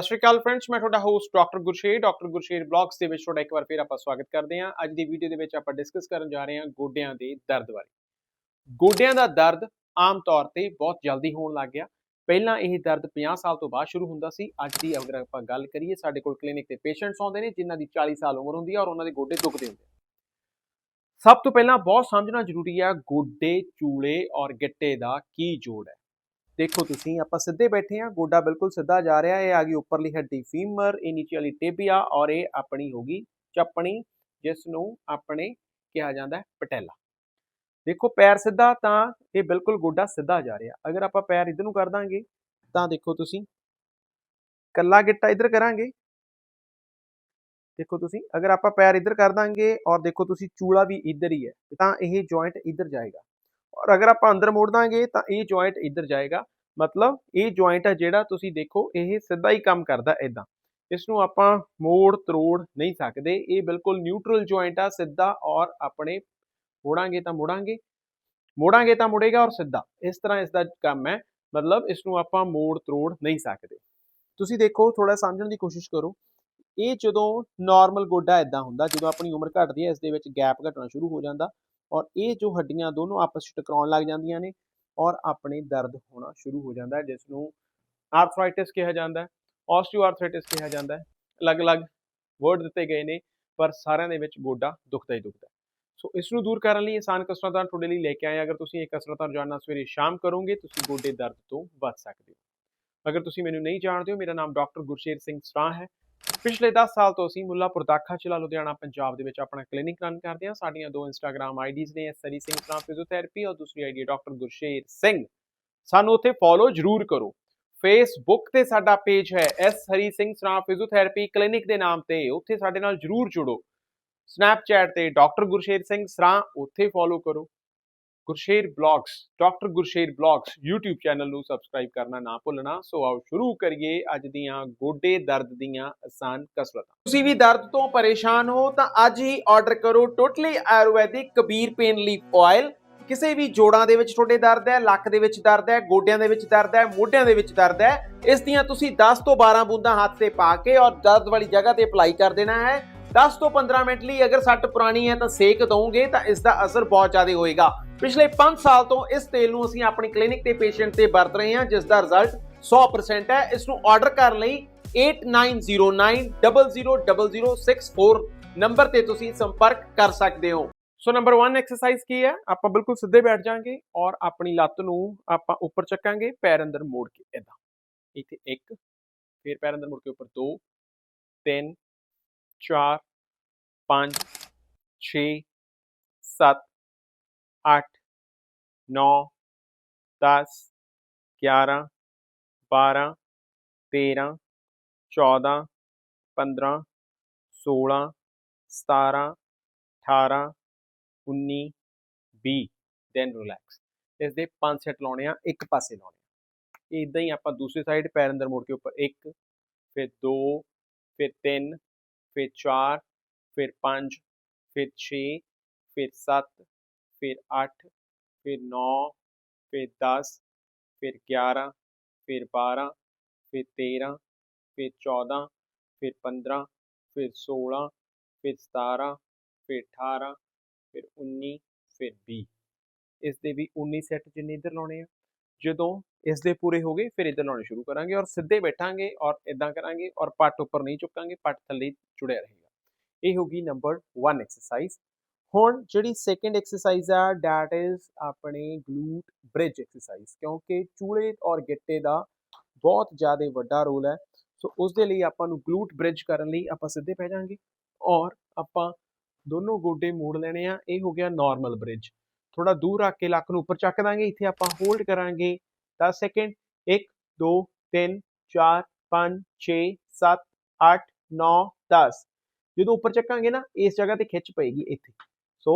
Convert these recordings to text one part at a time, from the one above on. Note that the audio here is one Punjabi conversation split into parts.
ਸਤਿ ਸ਼੍ਰੀ ਅਕਾਲ ਫਰੈਂਡਸ ਮੈਂ ਤੁਹਾਡਾ host doctor Gursher doctor Gursher blogs ਦੇ ਵਿੱਚ ਤੁਹਾਡਾ ਇੱਕ ਵਾਰ ਫਿਰ ਆਪਾਂ ਸਵਾਗਤ ਕਰਦੇ ਹਾਂ। ਅੱਜ ਦੀ ਵੀਡੀਓ ਦੇ ਵਿੱਚ ਆਪਾਂ ਡਿਸਕਸ ਕਰਨ ਜਾ ਰਹੇ ਹਾਂ ਗੋਡਿਆਂ ਦੇ ਦਰਦ ਬਾਰੇ। ਗੋਡਿਆਂ ਦਾ ਦਰਦ ਆਮ ਤੌਰ ਤੇ ਬਹੁਤ ਜਲਦੀ ਹੋਣ ਲੱਗ ਗਿਆ। ਪਹਿਲਾਂ ਇਹ ਦਰਦ 50 ਸਾਲ ਤੋਂ ਬਾਅਦ ਸ਼ੁਰੂ ਹੁੰਦਾ ਸੀ। ਅੱਜ ਦੀ ਅਗਰ ਆਪਾਂ ਗੱਲ ਕਰੀਏ, ਸਾਡੇ ਕੋਲ ਕਲੀਨਿਕ ਤੇ ਪੇਸ਼ੈਂਟਸ ਆਉਂਦੇ ਨੇ, ਜਿਨ੍ਹਾਂ ਦੀ 40 ਸਾਲ ਉਮਰ ਹੁੰਦੀ ਹੈ ਔਰ ਉਹਨਾਂ ਦੇ ਗੋਡੇ ਦੁਖਦੇ ਹੁੰਦੇ ਸਭ ਤੋਂ ਪਹਿਲਾਂ ਬਹੁਤ ਸਮਝਣਾ ਜ਼ਰੂਰੀ ਹੈ ਗੋਡੇ, ਚੂਲੇ ਔਰ ਗਿੱਟੇ ਦਾ ਕੀ ਜੋੜ ਹੈ। ਦੇਖੋ ਤੁਸੀਂ, ਆਪਾਂ ਸਿੱਧੇ ਬੈਠੇ ਆ ਗੋਡਾ ਬਿਲਕੁਲ ਸਿੱਧਾ ਜਾ ਰਿਹਾ, ਇਹ ਆ ਗਈ ਉੱਪਰਲੀ ਹੱਡੀ ਫੀਮਰ ਇਹ ਨੀਚੇ ਵਾਲੀ ਟੇਬੀਆ ਔਰ ਇਹ ਆਪਣੀ ਹੋਗੀ ਚੱਪਣੀ ਜਿਸ ਨੂੰ ਆਪਣੇ ਕਿਹਾ ਜਾਂਦਾ ਪਟੈਲਾ। ਦੇਖੋ ਪੈਰ ਸਿੱਧਾ ਤਾਂ ਇਹ ਬਿਲਕੁਲ ਗੋਡਾ ਸਿੱਧਾ ਜਾ ਰਿਹਾ। ਅਗਰ ਆਪਾਂ ਪੈਰ ਇਧਰ ਨੂੰ ਕਰ ਦਾਂਗੇ, ਤਾਂ ਦੇਖੋ ਤੁਸੀਂ, ਕੱਲਾ ਗਿੱਟਾ ਇਧਰ ਕਰਾਂਗੇ। ਦੇਖੋ ਤੁਸੀਂ, ਅਗਰ ਆਪਾਂ ਪੈਰ ਇਧਰ ਕਰ ਦਾਂਗੇ ਔਰ ਦੇਖੋ ਤੁਸੀਂ ਚੂਲਾ ਵੀ ਇਧਰ ਹੀ ਹੈ, ਤਾਂ ਇਹ ਜੁਆਇੰਟ ਇਧਰ ਜਾਏਗਾ। ਔਰ ਅਗਰ ਆਪਾਂ ਅੰਦਰ ਮੋੜ ਦਾਂਗੇ ਤਾਂ ਇਹ ਜੁਆਇੰਟ ਇੱਧਰ ਜਾਏਗਾ। ਮਤਲਬ ਇਹ ਜੁਆਇੰਟ ਹੈ ਜਿਹੜਾ ਤੁਸੀਂ ਦੇਖੋ, ਇਹ ਸਿੱਧਾ ਹੀ ਕੰਮ ਕਰਦਾ ਇਦਾਂ ਇਸ ਨੂੰ ਆਪਾਂ ਮੋੜ ਤਰੋੜ ਨਹੀਂ ਸਕਦੇ। ਇਹ ਬਿਲਕੁਲ ਨਿਊਟਰਲ ਜੁਆਇੰਟ ਆ, ਸਿੱਧਾ ਔਰ ਆਪਣੇ ਮੋੜਾਂਗੇ ਤਾਂ ਮੋੜਾਂਗੇ ਮੋੜਾਂਗੇ ਤਾਂ ਮੁੜੇਗਾ ਔਰ ਸਿੱਧਾ। ਇਸ ਤਰ੍ਹਾਂ ਇਸ ਦਾ ਕੰਮ ਹੈ। ਮਤਲਬ ਇਸ ਨੂੰ ਆਪਾਂ ਮੋੜ ਤਰੋੜ ਨਹੀਂ ਸਕਦੇ। ਤੁਸੀਂ ਦੇਖੋ ਥੋੜਾ ਸਮਝਣ ਦੀ ਕੋਸ਼ਿਸ਼ ਕਰੋ। ਇਹ ਜਦੋਂ ਨਾਰਮਲ ਗੋਡਾ ਇਦਾਂ ਹੁੰਦਾ, ਜਦੋਂ ਆਪਣੀ ਉਮਰ ਘਟਦੀ ਹੈ, ਇਸ ਦੇ ਵਿੱਚ ਗੈਪ ਘਟਣਾ ਸ਼ੁਰੂ ਹੋ ਜਾਂਦਾ। ਔਰ ਇਹ ਜੋ ਹੱਡੀਆਂ ਦੋਨੋਂ ਆਪਸ ਵਿੱਚ ਟਕਰਾਉਣ ਲੱਗ ਜਾਂਦੀਆਂ ਨੇ ਔਰ ਆਪਣੇ ਦਰਦ ਹੋਣਾ ਸ਼ੁਰੂ ਹੋ ਜਾਂਦਾ ਹੈ ਜਿਸ ਨੂੰ ਆਰਥਰਾਈਟਿਸ ਕਿਹਾ ਜਾਂਦਾ ਹੈ ਆਰਥਰਾਈਟਿਸ ਕਿਹਾ ਜਾਂਦਾ ਹੈ। ਅਲੱਗ-ਅਲੱਗ ਵਰਡ ਦਿੱਤੇ ਗਏ ਨੇ, ਪਰ ਸਾਰਿਆਂ ਦੇ ਵਿੱਚ ਗੋਡਾ ਦੁਖਦਾ ਹੀ ਦੁਖਦਾ ਸੋ ਇਸ ਨੂੰ ਦੂਰ ਕਰਨ ਲਈ ਆਸਾਨ ਕਸਰਤਾਂ ਤੁਹਾਡੇ ਲਈ ਲੈ ਕੇ ਆਏ ਅਗਰ ਤੁਸੀਂ ਇਹ ਕਸਰਤਾਂ ਰੋਜ਼ਾਨਾ ਸਵੇਰੇ ਸ਼ਾਮ ਕਰੋਗੇ, ਤੁਸੀਂ ਗੋਡੇ ਦਰਦ ਤੋਂ ਬਚ ਸਕਦੇ ਹੋ। ਅਗਰ ਤੁਸੀਂ ਮੈਨੂੰ ਨਹੀਂ ਜਾਣਦੇ ਹੋ, ਮੇਰਾ ਨਾਮ ਡਾਕਟਰ ਗੁਰਸ਼ੇਰ ਸਿੰਘ ਸਰਾਂ ਹੈ। ਪਿਛਲੇ 10 ਸਾਲ ਤੋਂ ਅਸੀਂ ਮੁੱਲਾਪੁਰ ਦਾਖਾ ਜ਼ਿਲ੍ਹਾ ਲੁਧਿਆਣਾ, ਪੰਜਾਬ ਦੇ ਵਿੱਚ ਆਪਣਾ ਕਲੀਨਿਕ ਰਨ ਕਰਦੇ ਹਾਂ। ਸਾਡੀਆਂ ਦੋ ਇੰਸਟਾਗ੍ਰam ਆਈਡੀਜ਼ ਨੇ ਸਰੀ ਸਿੰਘ ਸਰਾਂ ਫਿਜ਼ੀਓਥੈਰੇਪੀ ਔਰ ਦੂਸਰੀ ਆਈਡੀ ਡਾਕਟਰ ਗੁਰਸ਼ੇਰ ਸਿੰਘ। ਸਾਨੂੰ ਉੱਥੇ ਫੋਲੋ ਜ਼ਰੂਰ ਕਰੋ। ਫੇਸਬੁੱਕ ਤੇ ਸਾਡਾ ਪੇਜ ਹੈ, ਐਸ ਹਰੀ ਸਿੰਘ ਸਰਾਂ ਫਿਜ਼ੀਓਥੈਰੇਪੀ ਕਲੀਨਿਕ ਦੇ ਨਾਮ ਤੇ। ਉੱਥੇ ਸਾਡੇ ਨਾਲ ਜ਼ਰੂਰ ਜੁੜੋ। ਸਨੈਪਚੈਟ ਤੇ ਡਾਕਟਰ ਗੁਰਸ਼ੇਰ ਸਿੰਘ ਸਰਾਂ, ਉੱਥੇ ਫੋਲੋ ਕਰੋ। Gursher blogs, doctor Gursher blogs YouTube channel ਨੂੰ ਸਬਸਕ੍ਰਾਈਬ ਕਰਨਾ ਨਾ ਭੁੱਲਣਾ। ਸੋ ਆਓ ਸ਼ੁਰੂ ਕਰੀਏ ਅੱਜ ਦੀਆਂ ਗੋਡੇ ਦਰਦ ਦੀਆਂ ਆਸਾਨ ਕਸਰਤਾਂ। ਤੁਸੀਂ ਵੀ ਦਰਦ ਤੋਂ ਪਰੇਸ਼ਾਨ ਹੋ ਤਾਂ ਅੱਜ ਹੀ ਆਰਡਰ ਕਰੋ totally ayurvedic Kabir pain leaf oil ਕਿਸੇ ਵੀ ਜੋੜਾਂ ਦੇ ਵਿੱਚ ਤੁਹਾਡੇ ਦਰਦ ਹੈ, ਲੱਕ ਦੇ ਵਿੱਚ ਦਰਦ ਹੈ, ਗੋਡਿਆਂ ਦੇ ਵਿੱਚ ਦਰਦ ਹੈ, ਮੋਢਿਆਂ ਦੇ ਵਿੱਚ ਦਰਦ ਹੈ, ਇਸ ਦੀਆਂ ਤੁਸੀਂ 10 ਤੋਂ 12 ਬੂੰਦਾਂ ਹੱਥ ਤੇ ਪਾ ਕੇ ਔਰ ਦਰਦ ਵਾਲੀ ਜਗ੍ਹਾ ਤੇ ਅਪਲਾਈ ਕਰ ਦੇਣਾ ਹੈ। 10 ਤੋਂ 15 ਮਿੰਟ ਲਈ ਅਗਰ ਸੱਟ ਪੁਰਾਣੀ ਹੈ ਤਾਂ ਸੇਕ ਦਵੋਗੇ ਤਾਂ ਇਸ ਦਾ ਅਸਰ ਬਹੁਤ ਜ਼ਿਆਦਾ ਹੋਏਗਾ। ਪਿਛਲੇ 5 ਸਾਲ ਤੋਂ ਇਸ ਤੇਲ ਨੂੰ ਅਸੀਂ ਆਪਣੀ ਕਲੀਨਿਕ ਤੇ ਪੇਸ਼ੈਂਟ ਤੇ ਵਰਤ ਰਹੇ ਹਾਂ, ਜਿਸ ਦਾ ਰਿਜ਼ਲਟ 100% ਹੈ। ਇਸ ਨੂੰ ਆਰਡਰ ਕਰਨ ਲਈ 8909000064 ਨੰਬਰ ਤੇ ਤੁਸੀਂ ਸੰਪਰਕ ਕਰ ਸਕਦੇ ਹੋ। ਸੋ ਨੰਬਰ 1 ਐਕਸਰਸਾਈਜ਼ ਕੀ ਹੈ? ਆਪਾਂ ਬਿਲਕੁਲ ਸਿੱਧੇ ਬੈਠ ਜਾਾਂਗੇ ਔਰ ਆਪਣੀ ਲੱਤ ਨੂੰ ਆਪਾਂ ਉੱਪਰ ਚੱਕਾਂਗੇ, ਪੈਰ ਅੰਦਰ ਮੋੜ ਕੇ ਇਦਾਂ ਇੱਥੇ 1 ਫਿਰ ਪੈਰ ਅੰਦਰ ਮੋੜ ਕੇ ਉੱਪਰ 2 3 4 5 6 7 8 9 10 11 12 13 14 15 16 17 18 19 20 ਦੈਨ ਰਿਲੈਕਸ ਇਸ ਦੇ ਪੰਜ ਸੈਟ ਲਾਉਣੇ ਆ, ਇੱਕ ਪਾਸੇ ਲਾਉਣੇ ਆ। ਇਦਾਂ ਹੀ ਆਪਾਂ ਦੂਸਰੀ ਸਾਈਡ ਪੈਰ ਅੰਦਰ ਮੋੜ ਕੇ ਉੱਪਰ 1 ਫਿਰ 2 ਫਿਰ 3 ਫਿਰ 4 ਫਿਰ 5 ਫਿਰ 6 ਫਿਰ 7 ਫਿਰ 8 ਫਿਰ 9 ਫਿਰ 10 ਫਿਰ 11 ਫਿਰ 12 ਫਿਰ 13 ਫਿਰ 14 ਫਿਰ 15 ਫਿਰ 16 ਫਿਰ 17 ਫਿਰ 18 ਫਿਰ 19 ਫਿਰ 20 ਇਸ ਦੇ ਵੀ 19 ਸੈੱਟ ਜਿੰਨੇ ਇੱਧਰ ਲਾਉਣੇ ਆ? ਜਦੋਂ ਇਸ ਦੇ ਪੂਰੇ ਹੋ ਗਏ, ਫਿਰ ਇੱਧਰ ਲਾਉਣੇ ਸ਼ੁਰੂ ਕਰਾਂਗੇ ਔਰ ਸਿੱਧੇ ਬੈਠਾਂਗੇ ਔਰ ਇਦਾਂ ਕਰਾਂਗੇ ਔਰ ਪੱਟ ਉੱਪਰ ਨਹੀਂ ਚੁੱਕਾਂਗੇ, ਪੱਟ ਥੱਲੇ ਜੁੜਿਆ ਰਹੇਗਾ। ਇਹ ਹੋਗੀ ਨੰਬਰ 1 ਐਕਸਰਸਾਈਜ਼ ਹੁਣ ਜਿਹੜੀ ਸੈਕੰਡ ਐਕਸਰਸਾਈਜ਼ ਆ ਡੈਟ ਇਜ਼ ਆਪਣੇ ਗਲੂਟ ਬ੍ਰਿਜ ਐਕਸਰਸਾਈਜ਼ ਕਿਉਂਕਿ ਚੂਲੇ ਔਰ ਗਿੱਟੇ ਦਾ ਬਹੁਤ ਜ਼ਿਆਦਾ ਵੱਡਾ ਰੋਲ ਹੈ। ਸੋ ਉਸ ਦੇ ਲਈ ਆਪਾਂ ਨੂੰ ਗਲੂਟ ਬ੍ਰਿਜ ਕਰਨ ਲਈ ਆਪਾਂ ਸਿੱਧੇ ਪੈ ਜਾਾਂਗੇ ਔਰ ਆਪਾਂ ਦੋਨੋਂ ਗੋਡੇ ਮੋੜ ਲੈਣੇ ਆ, ਇਹ ਹੋ ਗਿਆ ਨਾਰਮਲ ਬ੍ਰਿਜ ਥੋੜਾ ਦੂਰ ਰੱਖ ਕੇ ਲੱਕ ਨੂੰ ਉੱਪਰ ਚੱਕ ਦਾਂਗੇ, ਇੱਥੇ ਆਪਾਂ ਹੋਲਡ ਕਰਾਂਗੇ। 10 ਸੈਕਿੰਡ 1 2 3 4 5 6 7 8 9 10 ਜਦੋਂ ਉੱਪਰ ਚੱਕਾਂਗੇ ਨਾ, ਇਸ ਜਗ੍ਹਾ ਤੇ ਖਿੱਚ ਪਏਗੀ ਇੱਥੇ। ਸੋ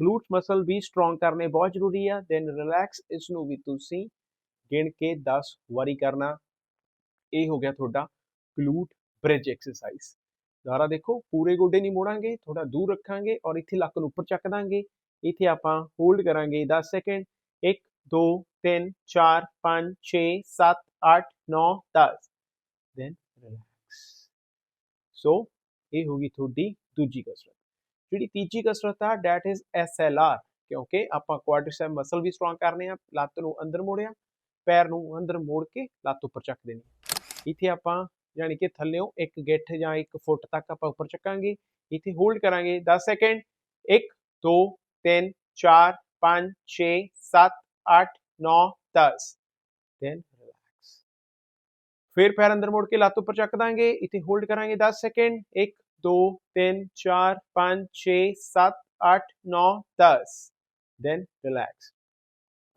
ਗਲੂਟ ਮਸਲ ਵੀ ਸਟਰੋਂਗ ਕਰਨੇ ਬਹੁਤ ਜ਼ਰੂਰੀ ਆ। ਦੈਨ ਰਿਲੈਕਸ ਇਸ ਨੂੰ ਵੀ ਤੁਸੀਂ ਗਿਣ ਕੇ 10 ਵਾਰੀ ਕਰਨਾ। ਇਹ ਹੋ ਗਿਆ ਤੁਹਾਡਾ ਗਲੂਟ ਬ੍ਰਿਜ ਐਕਸਰਸਾਈਜ਼ ਦੁਬਾਰਾ ਦੇਖੋ, ਪੂਰੇ ਗੋਡੇ ਨਹੀਂ ਮੋੜਾਂਗੇ ਥੋੜਾ ਦੂਰ ਰੱਖਾਂਗੇ ਔਰ ਇੱਥੇ ਲੱਕ ਨੂੰ ਉੱਪਰ ਚੱਕ ਦਾਂਗੇ। ਇੱਥੇ ਆਪਾਂ ਹੋਲਡ ਕਰਾਂਗੇ 10 ਸੈਕਿੰਡ 1 2 3 4 5 6 7 8 9 10 ਦੈਨ ਰਿਲੈਕਸ ਸੋ ਇਹ ਹੋ ਗਈ ਤੁਹਾਡੀ ਦੂਜੀ ਕਸਰਤ। ਜਿਹੜੀ ਤੀਜੀ ਕਸਰਤ ਆ that is S L R ਕਿਉਂਕਿ ਆਪਾਂ ਕੁਆਡ੍ਰਿਸੈਪ ਮਸਲ ਵੀ ਸਟਰੋਂਗ ਕਰਨੇ ਆ ਲੱਤ ਨੂੰ ਅੰਦਰ ਮੋੜਿਆ, ਪੈਰ ਨੂੰ ਅੰਦਰ ਮੋੜ ਕੇ ਲੱਤ ਉੱਪਰ ਚੱਕ ਦੇਣੀ। ਇੱਥੇ ਆਪਾਂ ਯਾਨੀ ਕਿ ਥੱਲਿਓਂ ਇੱਕ ਗਿੱਠ ਜਾਂ ਇੱਕ ਫੁੱਟ ਤੱਕ ਆਪਾਂ ਉੱਪਰ ਚੱਕਾਂਗੇ। ਇੱਥੇ ਹੋਲਡ ਕਰਾਂਗੇ 10 ਸੈਕਿੰਡ 1 2 3 4 5 6 7 8 9 10 then relax ਫਿਰ ਪੈਰ ਅੰਦਰ ਮੋੜ ਕੇ ਲੱਤ ਉੱਪਰ ਚੱਕ ਦਾਂਗੇ। ਇੱਥੇ ਹੋਲਡ ਕਰਾਂਗੇ 10 ਸੈਕਿੰਡ 1 2 3 4 5 6 7 8 9 10 then relax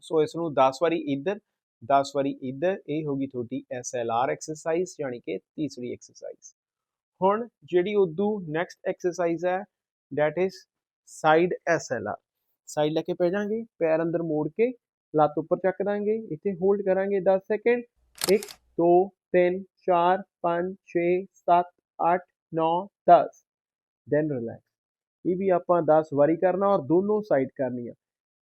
ਸੋ ਇਸ ਨੂੰ 10 ਵਾਰੀ ਇੱਧਰ 10 ਵਾਰੀ ਇੱਧਰ। ਇਹ ਹੋਗੀ ਤੁਹਾਡੀ SLR ਐਕਸਰਸਾਈਜ਼ ਯਾਨੀ ਕਿ ਤੀਸਰੀ ਐਕਸਰਸਾਈਜ਼ ਹੁਣ ਜਿਹੜੀ ਉਦੋਂ ਨੈਕਸਟ ਐਕਸਰਸਾਈਜ਼ ਹੈ, that is side S L R side ਲੈ ਕੇ ਪੈ ਜਾਾਂਗੇ ਪੈਰ ਅੰਦਰ ਮੋੜ ਕੇ ਲੱਤ ਉੱਪਰ ਚੱਕ ਦਾਂਗੇ, ਇੱਥੇ ਹੋਲਡ ਕਰਾਂਗੇ 10 ਸੈਕਿੰਡ 1 2 3 4 5 6 7 8 9 10 ਦੈਨ ਰਿਲੈਕਸ ਇਹ ਵੀ ਆਪਾਂ 10 ਵਾਰੀ ਕਰਨਾ ਔਰ ਦੋਨੋਂ ਸਾਈਡ ਕਰਨੀ ਆ।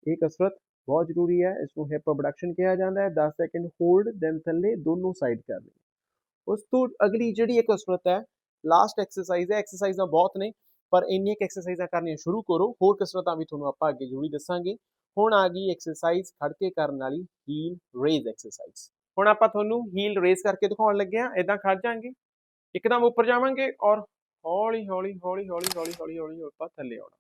ਇਹ ਕਸਰਤ ਬਹੁਤ ਜ਼ਰੂਰੀ ਹੈ ਇਸ ਨੂੰ ਹਿਪ ਅਬਡਕਸ਼ਨ ਕਿਹਾ ਜਾਂਦਾ ਹੈ। 10 ਸੈਕਿੰਡ ਹੋਲਡ ਦੈਨ ਥੱਲੇ ਦੋਨੋਂ ਸਾਈਡ ਕਰਨੀ। ਉਸ ਤੋਂ ਅਗਲੀ ਜਿਹੜੀ ਇੱਕ ਕਸਰਤ ਹੈ ਲਾਸਟ ਐਕਸਰਸਾਈਜ਼ ਹੈ ਐਕਸਰਸਾਈਜ਼ਾਂ ਬਹੁਤ ਨੇ। ਪਰ ਇੰਨੀਆਂ ਕੁ ਐਕਸਰਸਾਈਜ਼ਾਂ ਕਰਨੀਆਂ ਸ਼ੁਰੂ ਕਰੋ ਹੋਰ ਕਸਰਤਾਂ ਵੀ ਤੁਹਾਨੂੰ ਆਪਾਂ ਅੱਗੇ ਜ਼ਰੂਰੀ ਦੱਸਾਂਗੇ ਹੁਣ ਆ ਗਈ ਐਕਸਰਸਾਈਜ਼ ਖੜ ਕੇ ਕਰਨ ਵਾਲੀ ਹੀਲ ਰੇਜ਼ ਐਕਸਰਸਾਈਜ਼ ਹੁਣ ਆਪਾਂ ਤੁਹਾਨੂੰ ਹੀਲ ਰੇਜ਼ ਕਰਕੇ ਦਿਖਾਉਣ ਲੱਗੇ ਆ ਇਦਾਂ ਖੜ ਜਾਾਂਗੇ ਇੱਕਦਮ ਉੱਪਰ ਜਾਵਾਂਗੇ ਔਰ ਹੌਲੀ ਹੌਲੀ ਹੌਲੀ ਹੌਲੀ ਹੌਲੀ ਹੌਲੀ ਹੌਲੀ ਆਪਾਂ ਥੱਲੇ ਆਉਣਾ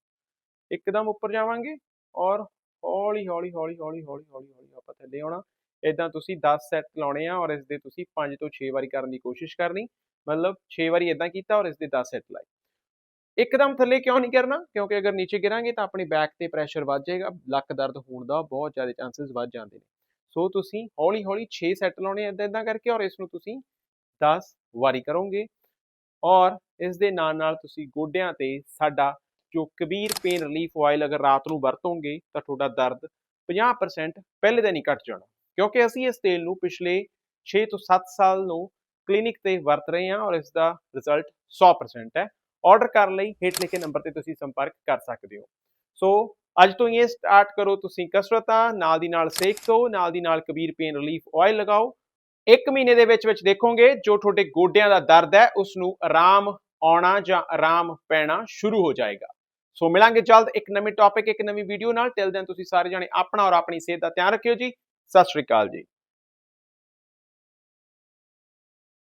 ਇੱਕਦਮ ਉੱਪਰ ਜਾਵਾਂਗੇ ਔਰ ਹੌਲੀ ਹੌਲੀ ਹੌਲੀ ਹੌਲੀ ਹੌਲੀ ਹੌਲੀ ਹੌਲੀ ਆਪਾਂ ਥੱਲੇ ਆਉਣਾ ਇਦਾਂ ਤੁਸੀਂ 10 ਸੈੱਟ ਲਾਉਣੇ ਆ ਔਰ ਇਸ ਦੇ ਤੁਸੀਂ 5 ਤੋਂ 6 ਵਾਰੀ ਕਰਨ ਦੀ ਕੋਸ਼ਿਸ਼ ਕਰਨੀ ਮਤਲਬ 6 ਵਾਰੀ ਇਦਾਂ ਕੀਤਾ ਔਰ ਇਸ ਦੇ 10 ਸੈੱਟ ਲਾਏ ਇੱਕਦਮ ਥੱਲੇ ਕਿਉਂ ਨਹੀਂ ਕਰਨਾ ਕਿਉਂਕਿ ਅਗਰ ਨੀਚੇ ਗਿਰਾਂਗੇ ਤਾਂ ਆਪਣੀ ਬੈਕ ਤੇ ਪ੍ਰੈਸ਼ਰ ਵੱਧ ਜਾਏਗਾ, ਲੱਕ ਦਰਦ ਹੋਣ ਦਾ ਬਹੁਤ ਜ਼ਿਆਦਾ ਚਾਂਸਸ ਵੱਧ ਜਾਂਦੇ ਨੇ। ਸੋ ਤੁਸੀਂ ਹੌਲੀ ਹੌਲੀ 6 ਸੈੱਟ ਲਾਉਣੇ ਇਦਾਂ ਇਦਾਂ ਕਰਕੇ ਔਰ ਇਸ ਨੂੰ ਤੁਸੀਂ 10 ਵਾਰੀ ਕਰੋਗੇ। ਔਰ ਇਸ ਦੇ ਨਾਲ ਨਾਲ ਤੁਸੀਂ ਗੋਡਿਆਂ ਤੇ ਸਾਡਾ ਜੋ ਕਬੀਰ ਪੇਨ ਰਿਲੀਫ ਆਇਲ ਅਗਰ ਰਾਤ ਨੂੰ ਵਰਤੋਂਗੇ ਤਾਂ ਤੁਹਾਡਾ ਦਰਦ 50% ਪਹਿਲੇ ਦਿਨ ਹੀ ਘਟ ਜਾਣਾ। ਕਿਉਂਕਿ ਅਸੀਂ ਇਸ ਤੇਲ ਨੂੰ ਪਿਛਲੇ 6 ਤੋਂ 7 ਸਾਲ ਨੂੰ ਕਲੀਨਿਕ ਤੇ ਵਰਤ ਰਹੇ ਹਾਂ ਔਰ ਇਸ ਦਾ ਰਿਜ਼ਲਟ 100% ਹੈ। ਆਰਡਰ ਕਰਨ ਲਈ, ਹੇਠ ਲਿਖੇ ਨੰਬਰ ਤੇ ਤੁਸੀਂ ਸੰਪਰਕ ਕਰ ਸਕਦੇ ਹੋ। ਸੋ ਅੱਜ ਤੋਂ ਹੀ ਇਹ ਸਟਾਰਟ ਕਰੋ ਤੁਸੀਂ ਕਸਰਤਾਂ ਨਾਲ ਦੀ ਨਾਲ ਸੇਕ ਤੋਂ ਨਾਲ ਦੀ ਨਾਲ ਕਬੀਰ ਪੇਨ ਰਿਲੀਫ ਆਇਲ ਲਗਾਓ। ਇੱਕ ਮਹੀਨੇ ਦੇ ਵਿੱਚ ਵਿੱਚ ਦੇਖੋਗੇ ਜੋ ਤੁਹਾਡੇ ਗੋਡਿਆਂ ਦਾ ਦਰਦ ਹੈ ਉਸ ਨੂੰ ਆਰਾਮ ਆਉਣਾ ਜਾਂ ਆਰਾਮ ਪੈਣਾ ਸ਼ੁਰੂ ਹੋ ਜਾਏਗਾ। ਸੋ ਮਿਲਾਂਗੇ ਜਲਦ ਇੱਕ ਨਵੇਂ ਟੌਪਿਕ ਇੱਕ ਨਵੀਂ ਵੀਡੀਓ ਨਾਲ। ਟਿਲ ਦੈਨ ਤੁਸੀਂ ਸਾਰੇ ਜਾਣੇ ਆਪਣਾ ਔਰ ਆਪਣੀ ਸਿਹਤ ਦਾ ਧਿਆਨ ਰੱਖਿਓ ਜੀ। ਸਤਿ ਸ਼੍ਰੀ ਅਕਾਲ ਜੀ।